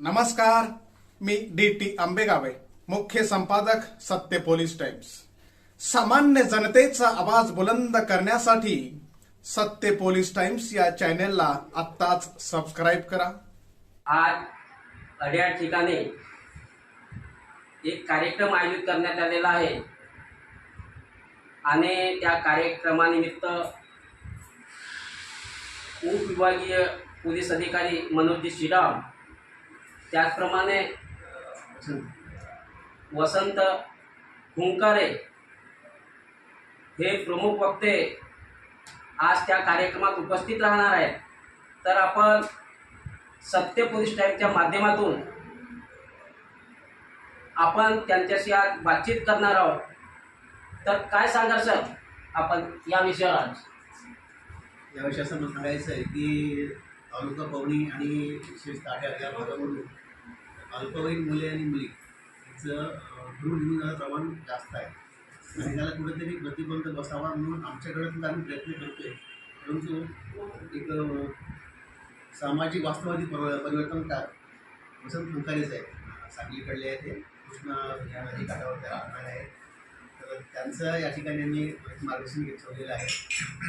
नमस्कार मी D T आंबेगावे मुख्य संपादक सत्य पोलीस टाइम्स. सामान्य जनतेचा आवाज बुलंद करण्यासाठी सत्य पोलीस टाइम्स या चॅनेलला आत्ताच सबस्क्राईब करा. आज अड्या ठिकाणी एक कार्यक्रम आयोजित करण्यात आलेला आहे. आणि त्या कार्यक्रमानिमित्त उपविभागीय पोलीस अधिकारी मनोजी श्रीराम त्याचप्रमाणे वसंत हुंकारे हे प्रमुख वक्ते आज त्या कार्यक्रमात उपस्थित राहणार आहेत. तर आपण सत्य पोलीस टाईमच्या माध्यमातून आपण त्यांच्याशी आज बातचीत करणार आहोत. तर काय सांगाल सर? आपण या विषयावर आज. या असं मला सांगायचं आहे की तालुका पवनी आणि विशेष ताट्या या भागामधून अल्पवयीन मुले आणि मुली यांचं अं, प्रमाण जास्त आहे. आणि त्याला कुठेतरी प्रतिबंध बसावा म्हणून आमच्याकडे सुद्धा आम्ही प्रयत्न करतोय. परंतु एक सामाजिक वास्तववादी पर परिवर्तनकार वसंत मुंकारीच आहे. सांगलीकडले आहे ते. कृष्णा या नदी काठावर त्या राहणार आहेत तर त्यांचं या ठिकाणी यांनी मार्गदर्शन घेत ठेवलेलं आहे.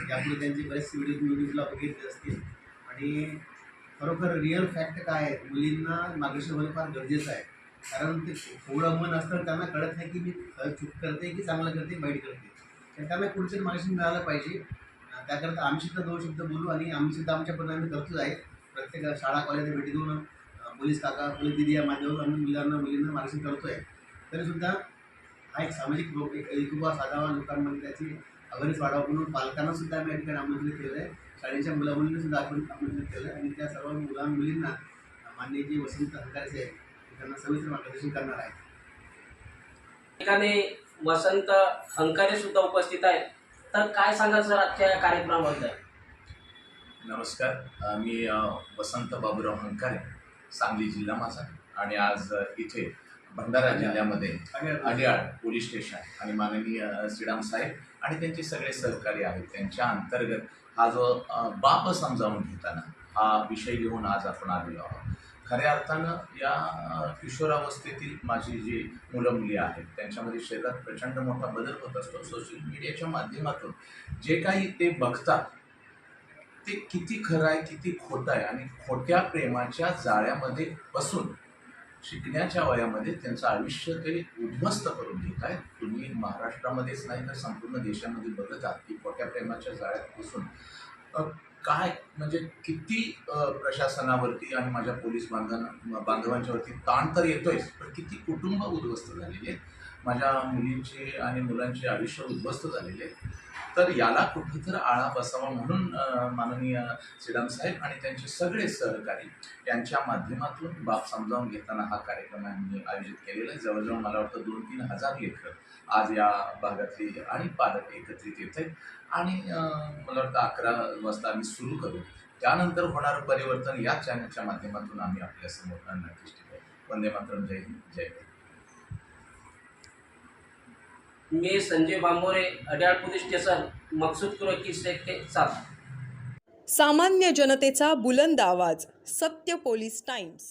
यापुढे त्यांचे बरेच व्हिडिओ न्यूजला बघितले असतील आणि खरोखर रिअल फॅक्ट काय आहे? मुलींना मार्गदर्शन होणं फार गरजेचं आहे. कारण ते थोडं मन असतं त्यांना कळत नाही की मी चूक करते की चांगलं करते वाईट करते. तर त्यांना पुढचं मार्गदर्शन मिळालं पाहिजे. त्याकरता आम्ही सुद्धा दोन शब्द बोलू आणि आम्ही सुद्धा आमच्या आम्ही करतोच आहे. प्रत्येक शाळा कॉलेज भेटी देऊन पोलीस काका पोलीस दिदी या माध्यमातून आम्ही मुलांना मुलींना मार्गदर्शन करतो आहे तरीसुद्धा हा एक सामाजिक लोक एक साधावा लोकांमध्ये त्याची अवेअरनेस वाढावं म्हणून पालकांना सुद्धा आम्ही या ठिकाणी आमंत्रित केलं आहे शाळेच्या मुला मुलींना सुद्धा आपण आमंत्रित केलं आहे आणि त्या सर्व मुला मुलींना मान्य जी वसंत हंकारे आहेत त्यांना सविस्तर मार्गदर्शन करणार आहे ठिकाणी वसंत हंकारे सुद्धा उपस्थित आहेत. तर काय सांगाल सर आजच्या या कार्यक्रमाबद्दल? नमस्कार. मी वसंत बाबूराव हंकारे सांगली जिल्हा माझा. आणि आज इथे भंडारा जिल्ह्यामध्ये अडियाळ पोलीस स्टेशन आणि माननीय श्रीराम साहेब आणि त्यांचे सगळे सहकारी आहेत. त्यांच्या अंतर्गत हा जो बाप समजावून घेताना हा विषय घेऊन आज आपण आलेलो आहोत. खऱ्या अर्थानं या किशोरावस्थेतील माझी जी मुलं मुली आहेत त्यांच्यामध्ये शरीरात प्रचंड मोठा बदल होत असतो. सोशल मीडियाच्या माध्यमातून जे काही ते बघतात ते किती खरं आहे किती खोटं आहे आणि खोट्या प्रेमाच्या जाळ्यामध्ये बसून शिकण्याच्या वयामध्ये त्यांचं आयुष्य ते उद्ध्वस्त करून घेत आहेत. तुम्ही महाराष्ट्रामध्येच नाही तर संपूर्ण देशामध्ये बघत आहात की खोट्या प्रेमाच्या जाळ्यात बसून. काय म्हणजे किती प्रशासनावरती आणि माझ्या पोलीस बांधवां बांधवांच्यावरती ताण तर येतोयच पण किती कुटुंब उद्ध्वस्त झालेली आहेत. माझ्या मुलींचे आणि मुलांचे आयुष्य उद्ध्वस्त झालेले आहेत. तर याला कुठंतर आळा बसावा म्हणून माननीय श्रीराम साहेब आणि त्यांचे सगळे सहकारी यांच्या माध्यमातून बाब समजावून घेताना हा कार्यक्रम आम्ही आयोजित केलेला आहे. जवळजवळ मला वाटतं दोन तीन हजार लेखक आज या भागातली आणि पालक एकत्रित येत आहेत. आणि मला वाटतं अकरा वाजता आम्ही सुरू करू. त्यानंतर होणारं परिवर्तन या चॅनलच्या माध्यमातून आम्ही आपल्यासमोर नक्कीच ठेवू वंदे मातरम. जय हिंद. जय हिंद मी संजय बांबोरे अड्याळ पोलीस स्टेशन मकसूदपूर की सात सामान्य जनतेचा बुलंद आवाज सत्य पोलीस टाइम्स.